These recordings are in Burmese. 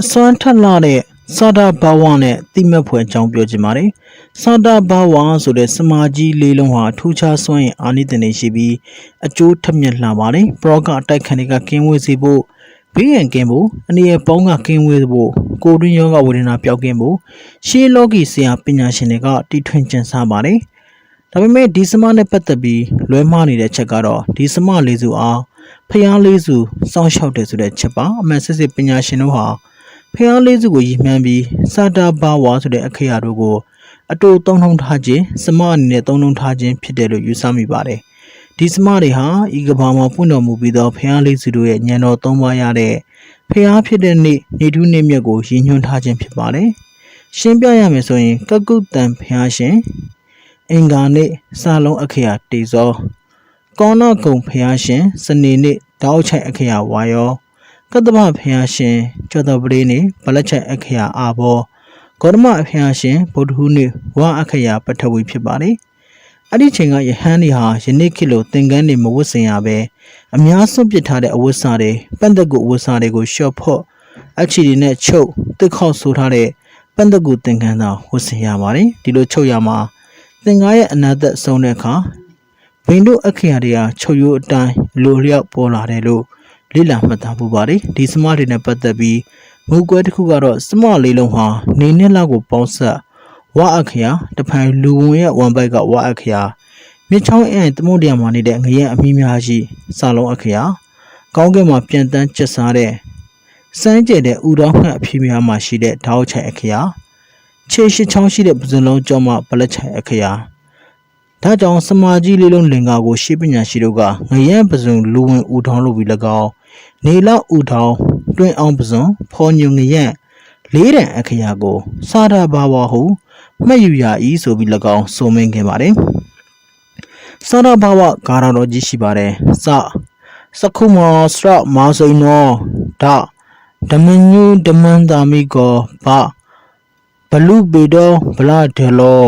အစွမ်းထက်လာတဲ့စာတာဘာဝနဲ့တိမက်ဖွယ်အကြောင်းပြောချင်ပါတယ်။စာတာဘာဝဆိုတဲ့စမာကြီးလေးလုံးဟာထူးခြားစွမ်းရင်အာနိသင်တွေရှိပြီးအကျိုးထက်မြက်လှပါတယ်။ပရောကအတိုက်ခံတွေကကင်းဝေးစေဖို့ဘေးရန်ကင်းဖို့အနေရပေါင်းကကင်းဝေးဖို့ကိုယ်တွင်းယောဂဝေဒနာပျောက်ကင်းဖို့ရှေးလောကီဆရာပညာရှင်တွေကတီထွင်ကျန်စားပါတယ်။ဒါပေမဲ့ဒီစမနဲ့ပတ်သက်ပြီးလွဲမှားနေတဲ့ချက်ကတော့ဒီစမလေးစုအားဖျားလေးစုစောင့်ရှောက်တယ်ဆိုတဲ့ချက်ပါအမှန်စစ်စစ်ပညာရှင်တို့ဟာ ဖျားလေးစုကိုရည်မှန်းပြီးစာတာဘာဝါဆိုတဲ့အခရာတို့ကိုအတူသုံးထုံထားခြင်းစမအနေနဲ့သုံးထုံထားခြင်းဖြစ်တယ်လို့ယူဆမိပါတယ်ဒီစမတွေဟာဤကဘာမှာပွင့်တော်မူပြီးသောဖျားလေးစုတို့ရဲ့ဉာဏ်တော်သုံးပါးရတဲ့ဖျားဖြစ်တဲ့နေ့နေထူးနေ့မြတ်ကိုရည်ညွှန်းထားခြင်းဖြစ်ပါတယ်ရှင်းပြရမယ်ဆိုရင်ကကုတ်တန်ဖျားရှင်အင်္ဂါနေ့စာလုံးအခရာတေဇောကောဏကုံဖျားရှင် စနေနေ့တောက်ချိုင်အခရာဝါယော ကတ္တမဖျားရှင်ကျော်တော်ပရိနေဗလက်ချိုင်အခရာအာဘောဂေါတမဖျားရှင်ဗုဒ္ဓဟူးနေ့ဝါအခရာပထဝီဖြစ်ပါတယ်အဲ့ဒီချိန်ကယဟန်ဒီဟာယနေ့ခေတ်လိုသင်္ကန်းတွေမဝတ်ဆင်ရပဲအများဆုံးပြစ်ထားတဲ့အဝတ်စားတွေပန့်သက်ကုအဝတ်စားတွေကိုရှော့ဖို့အချီတွေနဲ့ချုပ်တစ်ခေါက်ဆိုထားတဲ့ပန့်သက်ကုသင်္ကန်းသာဝတ်ဆင်ရပါတယ်ဒီလိုချုပ်ရမှာသင်္ကားရဲ့အနာသက်ဆုံးတဲ့အခါဘိန်တို့အခရာတွေကချုပ်ရိုးအတိုင်းလိုလျောက်ပေါ်လာတယ်လို့ လေ့လာမှတ်သားပူပါတယ်ဒီစမတွေနဲ့ပတ်သက်ပြီးမူကွဲတစ်ခုကတော့စမလေးလုံးဟာနေနဲ့လောက်ကိုပေါင်းဆက်ဝါအခရာတဖန်လူဝင်ရဲ့ဝန်ဘက်ကဝါအခရာမြချောင်းအဲသမုဒ္ဒရာမှာနေတဲ့ငရဲအမိများရှိစာလုံးအခရာကောင်းကင်မှာပြန်တန်းကျက်စားတဲ့စမ်းကျဲတဲ့ဥတော်မှတ်အဖြေများမှာရှိတဲ့ဓာတ်ချိုင်အခရာခြေရှိချောင်းရှိတဲ့ပဇွန်လုံးကျောင်းမှာပလက်ချိုင်အခရာဒါကြောင့်စမာကြီးလေးလုံးလင်္ကာကိုရှေးပညာရှိတို့ကငရဲပစုံလူဝင်ဦးထောင်းလို့ပြီး၎င်း နေလဦးထောင်းတွင်အောင်ပစုံဖော်ညုံငရက်လေးတန်အခရာကိုစာရဘာဝဟုမှတ်ယူရ၏ဆိုပြီး၎င်းဆိုမင်းခဲ့ပါတယ်စာရဘာဝကာရတော်ကြီးရှိပါတယ်စစခုမောစရမာစိနောဒဓမ္မညုဓမ္မန္တာမိကောဘဘလူပေတောဗလာဒေလော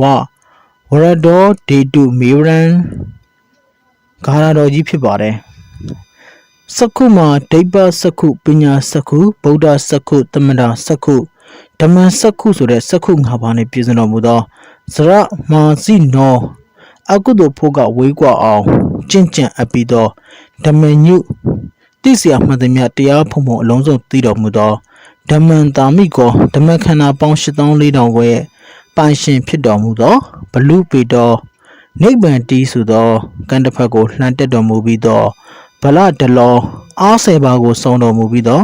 ဝဝရဒေါဒေတုမေရန်ဂါရတော်ကြီးဖြစ်ပါတယ် စက္ခုမှာဒိဗ္ဗစက္ခုပညာစက္ခုဗုဒ္ဓစက္ခုတမနာစက္ခုဓမ္မစက္ခုဆိုတဲ့စက္ခု၅ပါးနဲ့ပြည့်စုံတော်မူသောဇရမာစီနောအကုသိုလ်ဖို့ကဝေးကွာအောင်ကြင့်ကြံအပ်ပြီးသောဓမ္မညုတိစီယမှန်သမျှတရားဖုံဖုံအလုံးစုံသိတော်မူသောဓမ္မန်တာမိကောဓမ္မခန္ဓာပေါင်း14000ကိုရဲ့ပိုင်ရှင်ဖြစ်တော်မူသောဘလူပေတော်နိဗ္ဗာန်တီးဆိုသောကံတစ်ဖက်ကိုလှန်တက်တော်မူပြီးသော ဗလဒလောအားစေပါကိုဆုံးတော်မူပြီးသော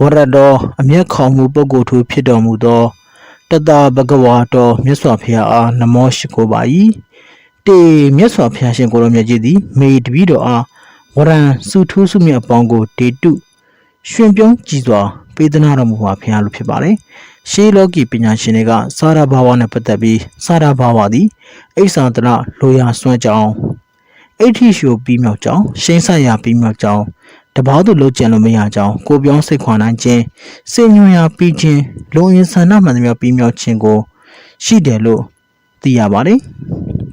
ဝရတော်အမျက်ခေါ်မှုပုဂ္ဂိုလ်သူဖြစ်တော်မူသောတတဘဂဝါတော်မြတ်စွာဘုရားအားနမောရှိခိုးပါ၏တေမြတ်စွာဘုရားရှင်ကိုရောမြတ်ကြီးသည်မေတပီတော်အားဝရံစုထူးစုမြတ်အပေါင်းကိုဒေတုရှင်ပြုံးကြည်စွာပေးသနာတော်မူပါဘုရားလို့ဖြစ်ပါတယ်ရှေးလောကီပညာရှင်တွေကစာရဘာဝနဲ့ပတ်သက်ပြီးစာရဘာဝသည်အိဆာတရလိုရာစွမ်းကြောင်း အိဋ္ဌိရှိုပြီးမြောက်ကြောင်းရှင်းဆက်ရာပြီးမြောက်ကြောင်းတပေါင်းသူလုံးကျန်လို့မရကြောင်းကိုပြောင်းစိတ်ခွန်နိုင်ခြင်းစိတ်ညွှန်ရာပြီးခြင်းလုံရင်ဆန္ဒမှန်သမျှပြီးမြောက်ခြင်းကိုရှိတယ်လို့သိရပါတယ်